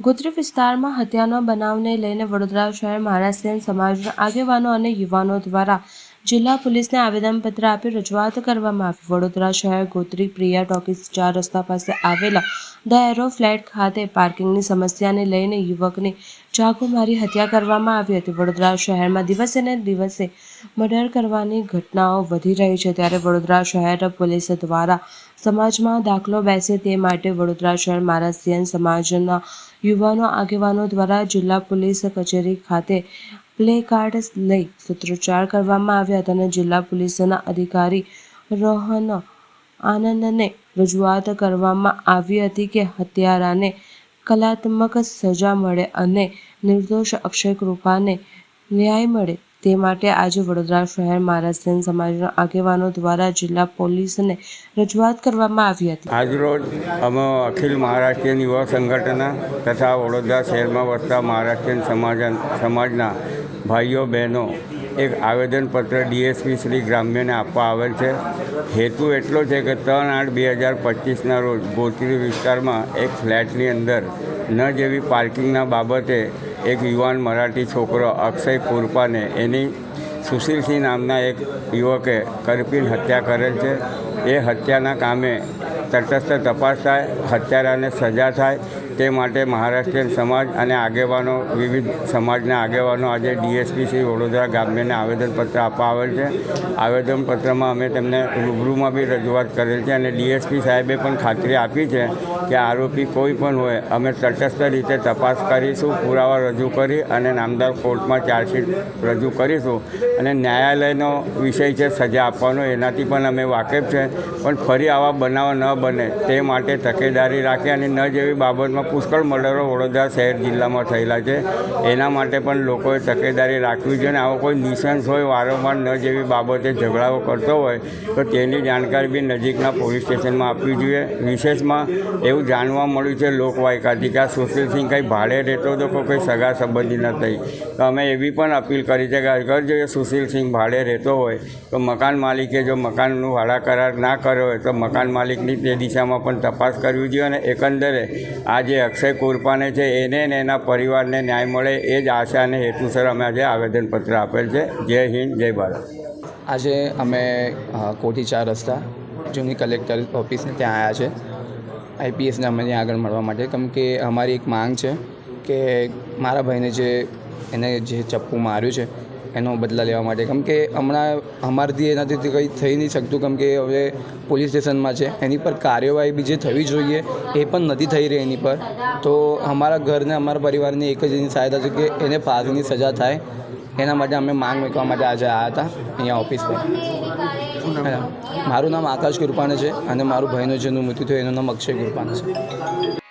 ગોત્રી વિસ્તારમાં હત્યાના બનાવને લઈને વડોદરા શહેર મહારાષ્ટ્રીયન સમાજના આગેવાનો અને યુવાનો દ્વારા જિલ્લા પોલીસને આવેદનપત્ર આપી રજૂઆત કરવામાં આવી. વડોદરા શહેર ગોત્રી પ્રિયા ટોકીઝ ચાર રસ્તા પાસે આવેલા ધ એરો ફ્લેટ ખાતે પાર્કિંગની સમસ્યાને લઈને યુવકની ચાકુ મારી હત્યા કરવામાં આવી હતી. વડોદરા શહેરમાં દિવસે ને દિવસે મર્ડર કરવાની ઘટનાઓ વધી રહી છે. ત્યારે વડોદરા શહેર પોલીસ દ્વારા સમાજમાં દાખલો બેસે તે માટે વડોદરા શહેર મારાસિયન સમાજના યુવાનો આગેવાનો દ્વારા જિલ્લા પોલીસ કચેરી ખાતે પ્લે કાર્ડ લઈ સૂત્રોચ્ચાર કરવામાં આવ્યા હતા અને જિલ્લા પોલીસના અધિકારી રોહન આનંદને રજૂઆત કરવામાં આવી હતી કે હત્યારાને કલાત્મક સજા મળે અને નિર્દોષ અક્ષય કૃપાને ન્યાય મળે. તે માટે આજે વડોદરા શહેર મહારાષ્ટ્રીયન સમાજના આગેવાનો દ્વારા જિલ્લા પોલીસને રજૂઆત કરવામાં આવી હતી. આજરોજ અમે અખિલ મહારાષ્ટ્રીયન યુવા સંગઠન તથા વડોદરા શહેરમાં વસતા મહારાષ્ટ્રીયન સમાજ સમાજના ભાઈઓ, બહેનો, એક આવેદનપત્ર ડીએસપી શ્રી ગ્રામ્યને આપવા આવેલ છે. હેતુ એટલો છે કે ત્રણ આઠ બે હજાર પચીસના રોજ ગોત્રી વિસ્તારમાં એક ફ્લેટની અંદર ન જેવી પાર્કિંગના બાબતે એક યુવાન મરાઠી છોકરો અક્ષય કુરપાને એની સુશીલસિંહ નામના એક યુવકે કરપીન હત્યા કરેલ છે. એ હત્યાના કામે તટસ્થ તપાસ થાય, હત્યારાને સજા થાય તે માટે મહારાષ્ટ્રીયન સમાજ અને આગેવાનો, વિવિધ સમાજના આગેવાનો આજે ડીએસપી શ્રી વડોદરા ગામ્યને આવેદનપત્ર આપવા આવેલ છે. આવેદનપત્રમાં અમે તેમને રૂબરૂમાં બી રજૂઆત કરેલ છે અને ડીએસપી સાહેબે પણ ખાતરી આપી છે કે આરોપી કોઈ પણ હોય, અમે તટસ્થ રીતે તપાસ કરીશું, પુરાવા રજૂ કરી અને નામદાર કોર્ટમાં ચાર્જશીટ રજૂ કરીશું. અને ન્યાયાલયનો વિષય છે સજા આપવાનો, એનાથી પણ અમે વાકેફ છે. પણ ફરી આવા બનાવો ન બને, તે માટે તકેદારી રાખે અને ન જેવી બાબતમાં પુષ્કળ મર્ડરો વડોદરા શહેર જિલ્લામાં થયેલા છે. એના માટે પણ લોકોએ તકેદારી રાખવી જોઈએ અને આવો કોઈ નિસંસ હોય, વારંવાર ન જેવી બાબતે ઝઘડાઓ કરતો હોય, તો તેની જાણકારી બી નજીકના પોલીસ સ્ટેશનમાં આપવી જોઈએ. વિશેષમાં એવું જાણવા મળ્યું છે લોકવાયકાથી કે આ સુશીલસિંહ કંઈ ભાડે રહેતો હતો કે કોઈ સગા સંબંધી ન થઈ. તો અમે એવી પણ અપીલ કરી છે કે અગર જો સુશીલસિંહ ભાડે રહેતો હોય, તો મકાન માલિકે જો મકાનનું ભાડા કરાર ના કર્યો હોય, તો મકાન માલિકની તે દિશામાં પણ તપાસ કરવી જોઈએ અને એકંદરે આ જે અક્ષય કુરપાને છે, એને ને એના પરિવારને ન્યાય મળે એ જ આશા અને હેતુસર અમે આજે આવેદનપત્ર આપેલ છે. જય હિન્દ, જય ભારત. આજે અમે કોઠી ચાર રસ્તા જૂની કલેક્ટર ઓફિસને ત્યાં આવ્યા છે. આઈપીએસને અમે ત્યાં આગળ મળવા માટે. કેમ કે અમારી એક માંગ છે કે મારા ભાઈને જે, એને જે ચપ્પુ માર્યું છે એનો બદલા લેવા માટે. કેમ કે હમણાં અમારાથી એનાથી કંઈ થઈ નહીં શકતું. કેમ કે હવે પોલીસ સ્ટેશનમાં છે. એની પર કાર્યવાહી બી જે થવી જોઈએ એ પણ નથી થઈ રહી એની પર. તો અમારા ઘરને અમારા પરિવારની એક જ એની સહાયતા છે કે એને ફાંસીની સજા થાય. એના માટે અમે માંગ મૂકવા માટે આજે આવ્યા હતા અહીંયા ઓફિસ પર. મારું નામ આકાશ કૃપાને છે અને મારું ભાઈનું જેનું મૃત્યુ થયું એનું નામ અક્ષય કૃપાને છે.